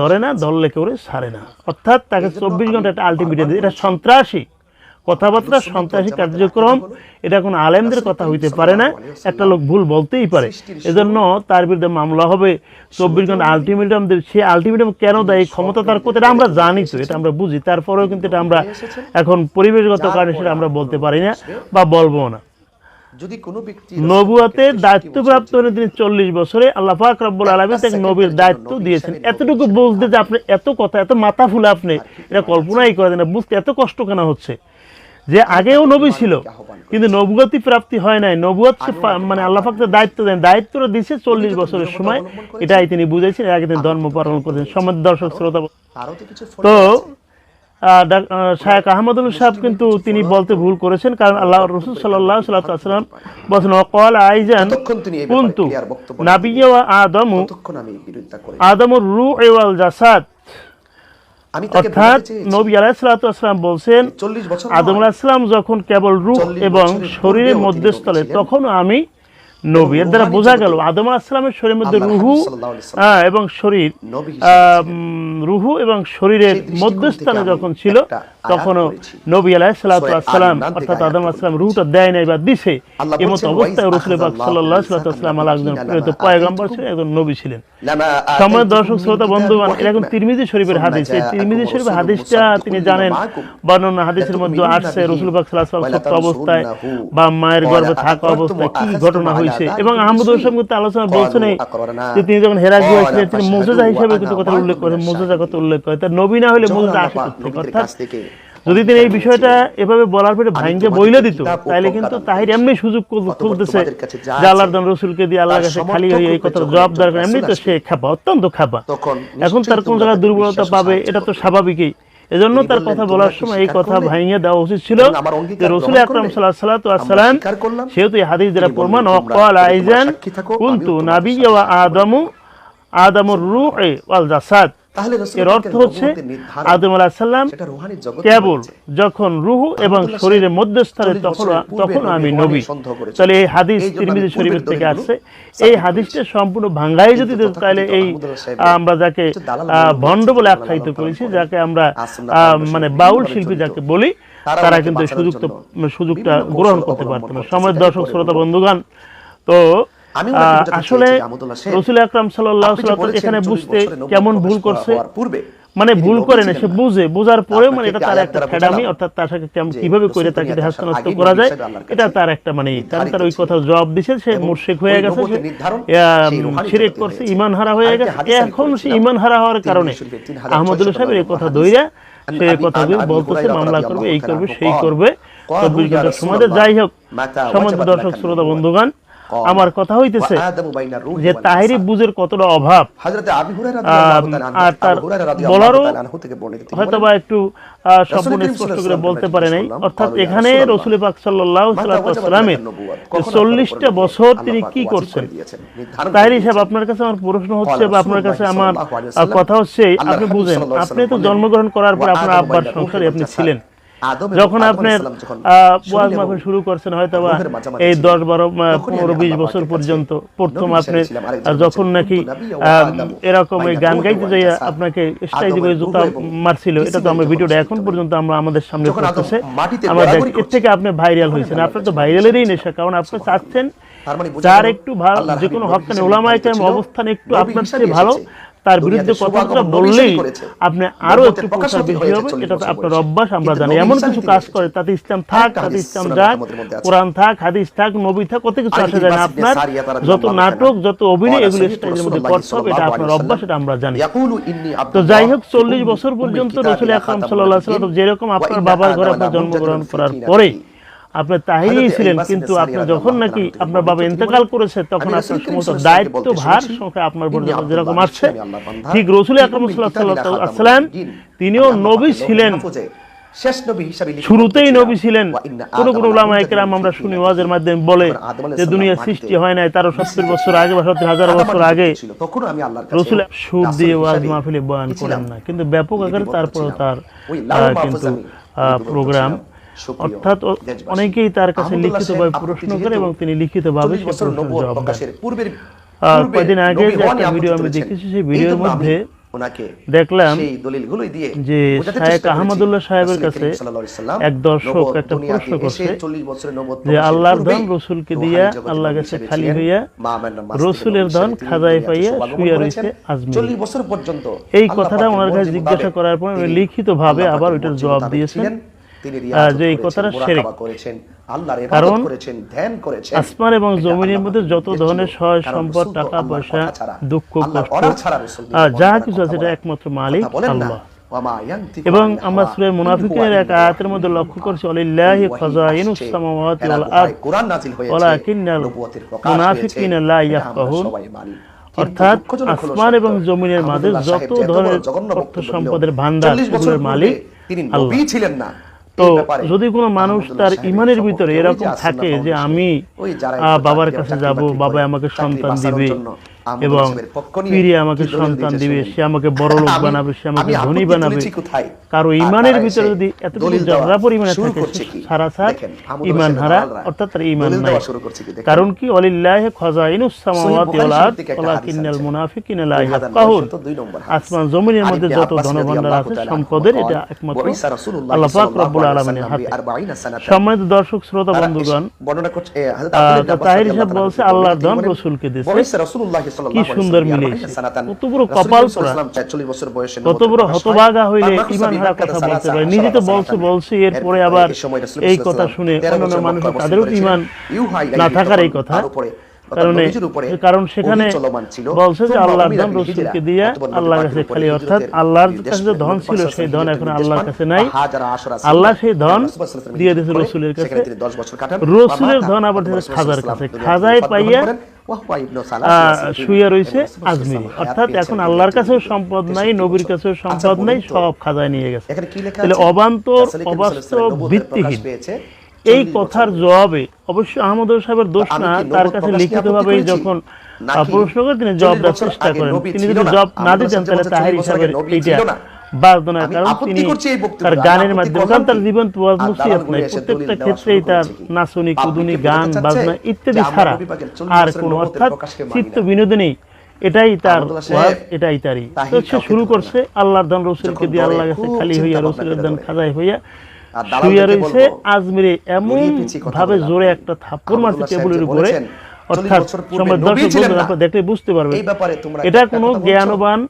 ধরে না ধরলে কেউ সারে না। অর্থাৎ তাকে চব্বিশ ঘণ্টা একটা আলটিমেটাম দিই। এটা সন্ত্রাসী। কথাবার্তা সন্ত্রাসী কার্যক্রম। এটা কোনো আলেমদের কথা হইতে পারে না। একটা লোক ভুল বলতেই পারে। এজন্য তার বিরুদ্ধে মামলা হবে। চব্বিশ ঘণ্টা আলটিমেটাম সে আলটিমেটাম কেন দেয়? ক্ষমতা তার কোথায়? এটা আমরা জানি তো এটা আমরা বুঝি। তারপরেও কিন্তু এটা আমরা এখন পরিবেশগত কারণে সেটা আমরা বলতে পারি না বা বলব না। যদি কোনো ব্যক্তি নবুয়াতের দায়িত্বপ্রাপ্ত হলে তিনি চল্লিশ বছরে আল্লাহ পাক রব্বুল আলমী তাকে নবীর দায়িত্ব দিয়েছেন। এতটুকু বুঝতে যে আপনি এত কথা এত মাথা ফুলে আপনি এটা কল্পনাই করেন না বুঝতে এত কষ্ট কেন হচ্ছে? যে আগেও নবী ছিল কিন্তু নবগতি প্রাপ্তি হয় নাই। নবুয়ত মানে আল্লাহ দায়িত্ব দেন দায়িত্বটা দিচ্ছে চল্লিশ বছরের সময়। এটাই তিনি বুঝেছেন আগে তিনি ধর্ম পালন করেছেন সমাজ দর্শক শ্রোতা তো শায়েক আহমদুল সাহেব কিন্তু তিনি বলতে ভুল করেছেন কারণ আল্লাহ রসুল সাল্লাহ সাল্লাম বলছেন অকল আইজান কিন্তু নাবিয়া আদম আদমুর রু এওয়াল জাসাদ। অর্থাৎ নবী আলাইসালাম বলছেন আদম আলাহিসাম যখন কেবল রূপ এবং শরীরের মধ্যস্থলে তখন আমি নবী এর দ্বারা বোঝা গেল আদম আসলামের শরীরের মধ্যে রুহু হ্যাঁ, এবং শরীর রুহু এবং শরীরের মধ্যস্থানে যখন ছিল তখনও নবী আলাহিসাল্লাম অর্থাৎ আদম আসলাম রুহুটা দেয় নাই বা দিছে এমত অবস্থায় রসুল পাক সাল্লাহ সাল্লাম আল্লাহ একজন প্রিয়ত পয়গম্বর ছিলেন একজন নবী ছিলেন। সময় দর্শক শ্রোতা বন্ধুবান এরকম তিরমিজি শরীফের হাদিস এই তিরমিজি শরীফের হাদিসটা তিনি জানেন বর্ণনা হাদিসের মধ্যে আসছে রসুল পাক সাল্লাহ অবস্থায় বা মায়ের গর্ভে থাকা অবস্থায় কি ঘটনা হয়েছে এসে এবং আহমদ আলোচনা বলছেন যে তিনি যখন তিনি কিন্তু কথা উল্লেখ করেন কথা উল্লেখ তার নবী না হলে আসে অর্থাৎ যদি তিনি এই বিষয়টা এভাবে বলার পরে ভাইঙ্গে বইলে দিত তাহলে কিন্তু তাহির এমনি সুযোগ খুলতেছে যে রসুলকে দিয়ে আল্লাহ কাছে খালি হয়ে এই কথা জবাব দরকার এমনি তো সে খাপা। অত্যন্ত খাপা এখন তার কোন জায়গায় দুর্বলতা পাবে এটা তো স্বাভাবিকই। এজন্য তার কথা বলার সময় এই কথা ভাঙিয়ে দেওয়া উচিত ছিল। যে রসুল আকরাম সাল্লাল্লাহু সেহেতু হাদিস দ্বারা প্রমাণ ওয়াকাল আইজান কিন্তু নাবিয়্যা আদম আদামু আদামুর রূহ জাসাদ। এর অর্থ হচ্ছে আদম আলাহিসাল্লাম কেবল যখন রুহু এবং শরীরের মধ্যস্থলে তখন তখন আমি নবী। তাহলে এই হাদিস তিরমিজি শরীফের থেকে আসছে। এই হাদিসটা সম্পূর্ণ ভাঙ্গাই যদি তাহলে এই আমরা যাকে ভণ্ড বলে আখ্যায়িত করেছি যাকে আমরা মানে বাউল শিল্পী যাকে বলি তারা কিন্তু সুযোগটা গ্রহণ করতে পারত না। সময় দর্শক শ্রোতা বন্ধুগান তো আসলে রসুল আকরাম সাল্লাহ এখানে বুঝতে কেমন ভুল করছে? মানে ভুল করে না সে বুঝে পরে মানে এটা তার একটা ফ্যাডামি অর্থাৎ তার সাথে কীভাবে করে তাকে করা যায় এটা তার একটা মানে কারণ তার ওই কথা জবাব দিছে সে হয়ে গেছে করছে ইমান হারা হয়ে গেছে। এখন সে ইমান হারা হওয়ার কারণে আহমদুল্লাহ সাহেবের এই কথা দইয়া সে কথাগুলো বলতেছে মামলা করবে এই করবে সেই করবে চব্বিশ সমাজে যাই হোক সমাজ দর্শক শ্রোতা বন্ধুগান আমার কথা হইতেছে যে তাহিরি বুঝের কতটা অভাব। আর তার বলারও হয়তো বা একটু সম্পূর্ণ স্পষ্ট করে বলতে পারে নাই। অর্থাৎ এখানে রসুল পাক সাল্লামের চল্লিশটা বছর তিনি কি করছেন? তাহিরি সাহেব আপনার কাছে আমার প্রশ্ন হচ্ছে বা আপনার কাছে আমার কথা হচ্ছে আপনি বুঝেন আপনি তো জন্মগ্রহণ করার পর আপনার আব্বার সংসারে আপনি ছিলেন। যখন আপনি ওয়াজ মাহফিল শুরু করছেন হয়তো বা এই দশ বারো পনেরো বিশ বছর পর্যন্ত প্রথম আপনি যখন নাকি এরকম এই গান গাইতে যাই আপনাকে জুতা মারছিল এটা তো আমরা ভিডিওটা এখন পর্যন্ত আমরা আমাদের সামনে করতেছে। আমরা দেখি এর থেকে আপনি ভাইরাল হয়েছেন। আপনার তো ভাইরালেরই নেশা কারণ আপনি চাচ্ছেন যার একটু ভালো যে কোনো হকানি ওলামায় অবস্থান একটু আপনার চেয়ে ভালো তার বিরুদ্ধে কথাবার্তা বললেই আপনি আরও একটু প্রচার বেশি হবে এটা তো আপনার অভ্যাস আমরা জানি এমন কিছু কাজ করে তাতে ইসলাম থাক তাতে ইসলাম যাক কোরআন থাক হাদিস থাক নবী থাক কত কিছু আসে যায় আপনার? যত নাটক যত অভিনয় এগুলো স্টেজের মধ্যে করতে হবে এটা আপনার অভ্যাস এটা আমরা জানি। তো যাই হোক চল্লিশ বছর পর্যন্ত রসুল আকরাম সাল্লাহ সাল্লাম যেরকম আপনার বাবার ঘরে আপনার জন্মগ্রহণ করার পরে আপনি তাহিরই ছিলেন কিন্তু আপনি যখন নাকি আপনার বাবা ইন্তেকাল করেছে তখন আপনার সমস্ত দায়িত্ব ভার সঙ্গে আপনার পর্যন্ত যেরকম আসছে ঠিক রসুল আকরম সাল্লাম তিনিও নবী ছিলেন। শুরুতেই নবী ছিলেন। কোন কোন ওলামা একরাম আমরা শুনি ওয়াজের মাধ্যমে বলে যে দুনিয়া সৃষ্টি হয় নাই তারও সত্তর বছর আগে বা সত্তর হাজার বছর আগে রসুল সুর দিয়ে ওয়াজ মাহফিলে বয়ান করেন না কিন্তু ব্যাপক আকারে তারপরে তার কিন্তু প্রোগ্রাম অর্থাৎ অনেকেই তার কাছে লিখিতভাবে প্রশ্ন করে এবং তিনি লিখিতভাবে কয়েকদিন আগে একটা ভিডিও আমি দেখেছি সেই ভিডিওর মধ্যে দেখলাম যে শায়েক আহমদুল্লাহ সাহেবের কাছে এক দর্শক একটা প্রশ্ন করছে যে আল্লাহর ধন রসুলকে দিয়া আল্লাহ কাছে খালি হইয়া রসুলের ধন খাজায় পাইয়া শুইয়া রয়েছে এই কথাটা ওনার কাছে জিজ্ঞাসা করার পর লিখিত ভাবে আবার ওইটার জবাব দিয়েছেন। তিনি আসমান এবং জমিনের মধ্যে যত ধরনের সহায় সম্পদ টাকা পয়সা দুঃখ কষ্ট যা কিছু আছে এটা একমাত্র মালিক আল্লাহ। এবং আমরা মুনাফিকের এক আয়াতের মধ্যে লক্ষ্য করছি ওয়াল আরদ। কুরআন নাযিল হয়েছে। ওয়ালাকিন্নাল লা ইয়াফকাহুন। অর্থাৎ আসমান এবং জমিনের মাঝে যত ধরনের অর্থ সম্পদের ভান্ডার মালিক তিনি নবী ছিলেন না তো যদি কোনো মানুষ তার ইমানের ভিতরে এরকম থাকে যে আমি বাবার কাছে যাব বাবা আমাকে সন্তান দিবে। এবং ফিরে আমাকে সন্তান দিবে সে আমাকে বড় লোক বানাবে সে আমাকে ধনী বানাবে। কারও ইমানের ভিতরে যদি এতটুকু যারা পরিমাণে থাকে সারা সার ইমান হারা অর্থাৎ তার ইমান নাই। কারণ কি? অলিল্লাহ খাজাইনুস সামাওয়াতি ওয়াল আরদ লা ইয়াফকাহুন। আসমান জমিনের মধ্যে যত ধনভান্ডার আছে সম্পদের এটা একমাত্র আল্লাহ পাক রব্বুল আলামিনের হাতে সম্মানিত দর্শক শ্রোতা বন্ধুগণ বর্ণনা করছে হযরত আব্দুল্লাহ তাহির সাহেব বলছে আল্লাহর ধন রাসূলকে দিয়েছে রাসূলুল্লাহ কারণ সেখানে বলছে যে আল্লাহর ধন রসুলকে দিয়ে আল্লাহর কাছে খালি অর্থাৎ আল্লাহর কাছে যে ধন ছিল সেই ধন এখন আল্লাহর কাছে নাই। আল্লাহ সেই ধন দিয়ে দিয়েছে রসুলের কাছে। রসুলের ধন আবার খাজার কাছে খাজায় পাইয়া শুয়ে রয়েছে আজমিরি। অর্থাৎ এখন আল্লাহর কাছেও সম্পদ নাই নবীর কাছেও সম্পদ নাই সব খাজায় নিয়ে গেছে। তাহলে অবান্তর অবাস্তব ভিত্তিহীন। এই কথার জবাবে অবশ্য আহমদ সাহেবের দোষ না তার কাছে লিখিতভাবে যখন প্রশ্ন করে তিনি জবাব দেওয়ার চেষ্টা করেন। তিনি যদি জব না দিতেন তাহলে তাহের হিসাবে এইটা কারণ তিনি তার গানের মাধ্যমে কারণ তার জীবন তো মুসিয়াত নাই প্রত্যেকটা ক্ষেত্রেই তার নাচনি কুদুনি গান বাজনা ইত্যাদি ছাড়া আর অর্থাৎ চিত্ত বিনোদনী এটাই তার এটাই তারই। তো সে শুরু করছে আল্লাহর দান রসুলকে দিয়ে আল্লাহ গেছে খালি হইয়া রসুলের দান খাজাই হইয়া শুয়ে রয়েছে আজমিরে এমন ভাবে জোরে একটা থাপ্পড় মারছে টেবুলের উপরে। অর্থাৎ দর্শক বন্ধুরা দেখলে বুঝতে পারবে এটা কোনো জ্ঞানবান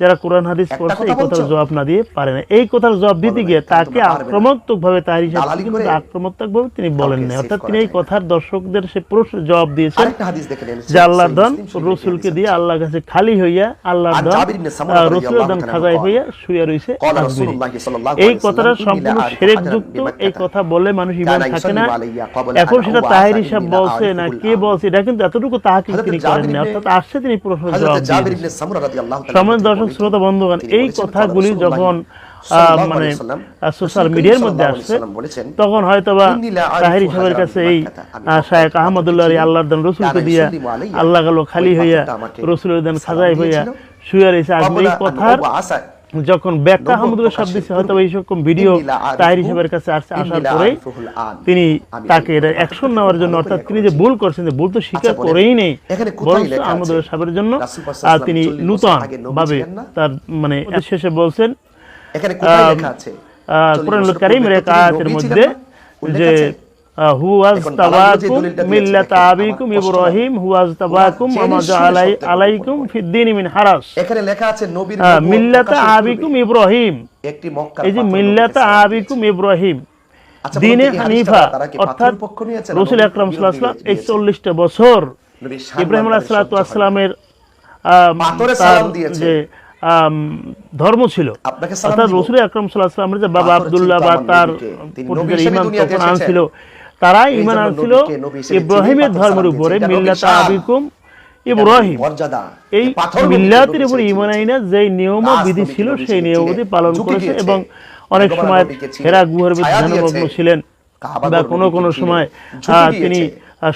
যারা কোরআন হাদিস পড়ছে এই কথার জবাব না দিয়ে পারে না। এই কথার জবাব দিতে গিয়ে তাকে আক্রমণাত্মক ভাবে তার হিসাবে আক্রমণাত্মক ভাবে তিনি বলেন না অর্থাৎ তিনি এই কথার দর্শকদের সে প্রশ্ন জবাব দিয়েছেন। যে আল্লাহর ধন রসুলকে দিয়ে আল্লাহর কাছে খালি হইয়া আল্লাহর ধন রসুলের ধন খাজায় হইয়া শুয়ে রয়েছে এই কথাটা সম্পূর্ণ সেরেক যুক্ত এই কথা বলে মানুষ ইমান থাকে না। এখন সেটা তাহের হিসাব বলছে না কে বলছে এটা কিন্তু এতটুকু তাহাকে তিনি করেন না অর্থাৎ আসছে তিনি প্রশ্ন জবাব দিয়েছেন সমাজ দর্শক দর্শক শ্রোতা বন্ধুগণ এই কথাগুলি যখন মানে সোশ্যাল মিডিয়ার মধ্যে আসছে তখন হয়তো বা তাহির সাহেবের কাছে এই শায়েক আহমদুল্লাহ আল্লাহর দেন রসুলকে দিয়া আল্লাহ গেল খালি হইয়া রসুলের দেন খাজাই হইয়া শুয়ে রয়েছে। আজকে এই কথার যখন ব্যাখ্যা হামদুল্লাহ শব্দ হয়তো এই সকম ভিডিও তাহির হিসাবের কাছে আসছে আসার পরে তিনি তাকে এটা অ্যাকশন নেওয়ার জন্য অর্থাৎ তিনি যে ভুল করছেন যে ভুল তো স্বীকার করেই নেই বরং আহমদুল্লাহ সাহেবের জন্য আর তিনি নূতন ভাবে তার মানে শেষে বলছেন কোরআন করিমের এক আয়াতের মধ্যে যে হুয়াজ তাবাকুম মিল্লাত আবিকুম ইব্রাহিম হুয়াজ তাবাকুম আলাইকুম মিন হারাস। এখানে লেখা আছে নবীর মিল্লাত আবিকুম ইব্রাহিম। একটি মক্কা এই যে মিল্লাত আবিকুম ইব্রাহিম। হানিফা অর্থাৎ আকরাম সাল্লাল্লাহু আলাইহি ওয়াসাল্লাম বছর ইব্রাহিম আলাইহিস সালাতু যে ধর্ম ছিল। অর্থাৎ রসুল আকরাম যে বাবা আবদুল্লাহ বা তার ইমাম তখন তারা ইমান আনছিল ইব্রাহিমের ধর্মের উপরে মিল্লাতা আবিকুম ইব্রাহিম। এই মিল্লাতের উপরে ইমান আইনা যে নিয়ম ও বিধি ছিল সেই নিয়মটি পালন করেছে এবং অনেক সময় হেরা গুহার ধ্যানমগ্ন ছিলেন বা কোনো কোনো সময় আহ, তিনি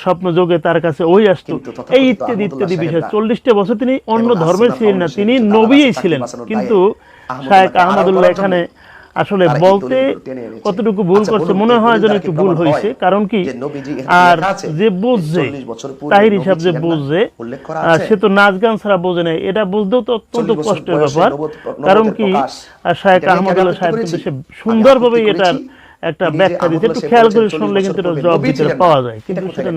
স্বপ্ন যোগে তার কাছে ওই আসতো। এই ইত্যাদি ইত্যাদি বিষয় চল্লিশটা বছর তিনি অন্য ধর্মের ছিলেন না তিনি নবীই ছিলেন। কিন্তু শায়েক আহমদুল্লাহ এখানে আসলে বলতে। কতটুকু ভুল আচ্ছা, করছে মনে হয় যেন একটু ভুল হয়েছে। কারণ কি আর যে বুঝছে 40 তাহির হিসাব যে বুঝছে। সে তো নাচ গান ছাড়া বোঝে নাই। এটা বুঝতেও তো অত্যন্ত কষ্টের ব্যাপার। কারণ কি নিয়ে আহমদুল্লাহ সাহেব কিন্তু? সে আমি সুন্দরভাবে এটার একটা ব্যাখ্যা দিতে একটু খেয়াল করে শুনলে কিন্তু জবাব দিতে পাওয়া যায়। কিন্তু সেটা